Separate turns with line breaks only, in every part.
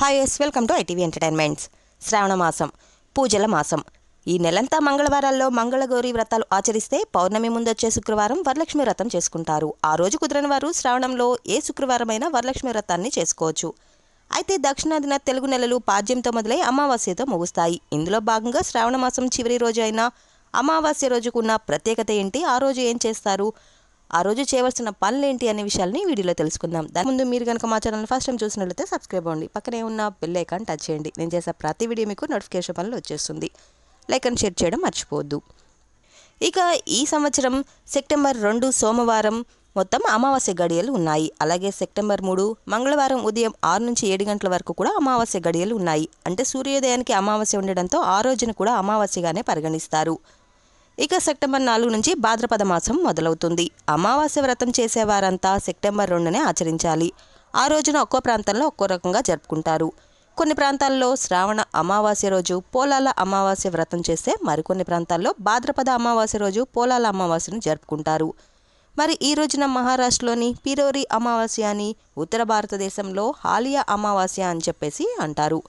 Hi yes welcome to ITV entertainments శ్రావణ మాసం పూజల మాసం. ఈ నెలంతా మంగళవారాల్లో మంగళగౌరి వ్రతాలు ఆచరిస్తే పౌర్ణమి ముందొచ్చే శుక్రవారం వరలక్ష్మి వ్రతం చేసుకుంటారు. ఆ రోజు కుదరని వారు శ్రావణంలో ఏ శుక్రవారమైనా వరలక్ష్మి వ్రతాన్ని చేసుకోవచ్చు. అయితే దక్షిణాదిన తెలుగు నెలలు పాద్యంతో మొదలై అమావాస్యతో ముగుస్తాయి. ఇందులో భాగంగా శ్రావణ మాసం చివరి రోజు అయిన అమావాస్య రోజుకున్న ప్రత్యేకత ఏంటి? ఆ రోజు ఏం చేస్తారు? ఆ రోజు చేయవలసిన పనులు ఏంటి అనే విషయాల్ని వీడియోలో తెలుసుకుందాం. దాని ముందు మీరు కనుక మా ఛానల్ ఫస్ట్ టైం చూసినట్లయితే సబ్స్క్రైబ్ అవ్వండి. పక్కనే ఉన్న బెల్ ఐకాన్ టచ్ చేయండి. నేను చేసే ప్రతి వీడియో మీకు నోటిఫికేషన్ పనులు వచ్చేస్తుంది. లైక్ అండ్ షేర్ చేయడం మర్చిపోవద్దు. ఇక ఈ సంవత్సరం సెప్టెంబర్ రెండు సోమవారం మొత్తం అమావాస్య గడియలు ఉన్నాయి. అలాగే సెప్టెంబర్ మూడు మంగళవారం ఉదయం ఆరు నుంచి ఏడు గంటల వరకు కూడా అమావాస్య గడియలు ఉన్నాయి. అంటే సూర్యోదయానికి అమావాస్య ఉండడంతో ఆ రోజున కూడా అమావాస్యగానే పరిగణిస్తారు. ఇక సెప్టెంబర్ నాలుగు నుంచి భాద్రపద మాసం మొదలవుతుంది. అమావాస్య వ్రతం చేసేవారంతా సెప్టెంబర్ రెండునే ఆచరించాలి. ఆ రోజున ఒక్కో ప్రాంతంలో ఒక్కో రకంగా జరుపుకుంటారు. కొన్ని ప్రాంతాల్లో శ్రావణ అమావాస్య రోజు పోలాల అమావాస్య వ్రతం చేస్తే మరికొన్ని ప్రాంతాల్లో భాద్రపద అమావాస్య రోజు పోలాల అమావాస్యను జరుపుకుంటారు. మరి ఈ రోజున మహారాష్ట్రలోని పిరోరి అమావాస్య అని ఉత్తర భారతదేశంలో హాలియా అమావాస్య అని చెప్పేసి అంటారు.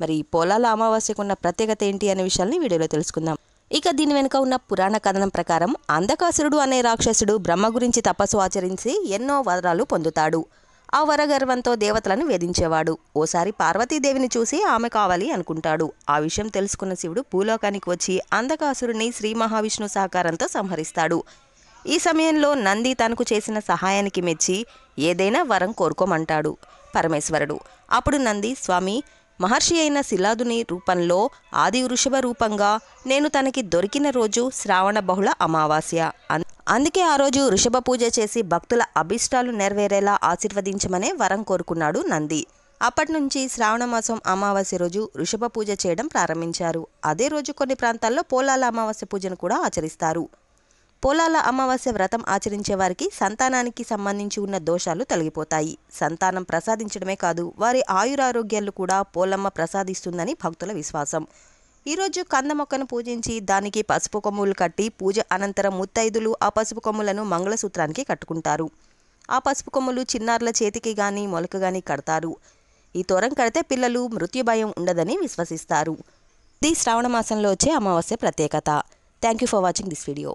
మరి పోలాల అమావాస్యకున్న ప్రత్యేకత ఏంటి అనే విషయాల్ని వీడియోలో తెలుసుకుందాం. ఇక దీని వెనుక ఉన్న పురాణ కథనం ప్రకారం అంధకాసురుడు అనే రాక్షసుడు బ్రహ్మ గురించి తపస్సు ఆచరించి ఎన్నో వరాలు పొందుతాడు. ఆ వరగర్వంతో దేవతలను వేధించేవాడు. ఓసారి పార్వతీదేవిని చూసి ఆమె కావాలి అనుకుంటాడు. ఆ విషయం తెలుసుకున్న శివుడు భూలోకానికి వచ్చి అంధకాసురుని శ్రీ మహావిష్ణు సహకారంతో సంహరిస్తాడు. ఈ సమయంలో నంది తనకు చేసిన సహాయానికి మెచ్చి ఏదైనా వరం కోరుకోమంటాడు పరమేశ్వరుడు. అప్పుడు నంది స్వామి మహర్షి అయిన శిలాదుని రూపంలో ఆది వృషభ రూపంగా నేను తనకి దొరికిన రోజు శ్రావణ బహుళ అమావాస్య. అన్- అందుకే ఆ రోజు వృషభ పూజ చేసి భక్తుల అభిష్టాలు నెరవేరేలా ఆశీర్వదించమనే వరం కోరుకున్నాడు నంది. అప్పటి నుంచి శ్రావణ మాసం అమావాస్య రోజు వృషభ పూజ చేయడం ప్రారంభించారు. అదే రోజు కొన్ని ప్రాంతాల్లో పోలాల అమావాస్య పూజను కూడా ఆచరిస్తారు. పోలాల అమావాస్య వ్రతం ఆచరించే వారికి సంతానానికి సంబంధించి ఉన్న దోషాలు తొలగిపోతాయి. సంతానం ప్రసాదించడమే కాదు వారి ఆయురారోగ్యాలు కూడా పోలమ్మ ప్రసాదిస్తుందని భక్తుల విశ్వాసం. ఈరోజు కంద మొక్కను పూజించి దానికి పసుపు కొమ్ములు కట్టి పూజ అనంతరం ముత్తైదులు ఆ పసుపు కొమ్ములను మంగళసూత్రానికి కట్టుకుంటారు. ఆ పసుపు కొమ్ములు చిన్నారుల చేతికి గాని మొలక గాని కడతారు. ఈ తోరం కడితే పిల్లలు మృత్యు భయం ఉండదని విశ్వసిస్తారు. ఇది శ్రావణ మాసంలో వచ్చే అమావాస్య ప్రత్యేకత. Thank you for watching this video.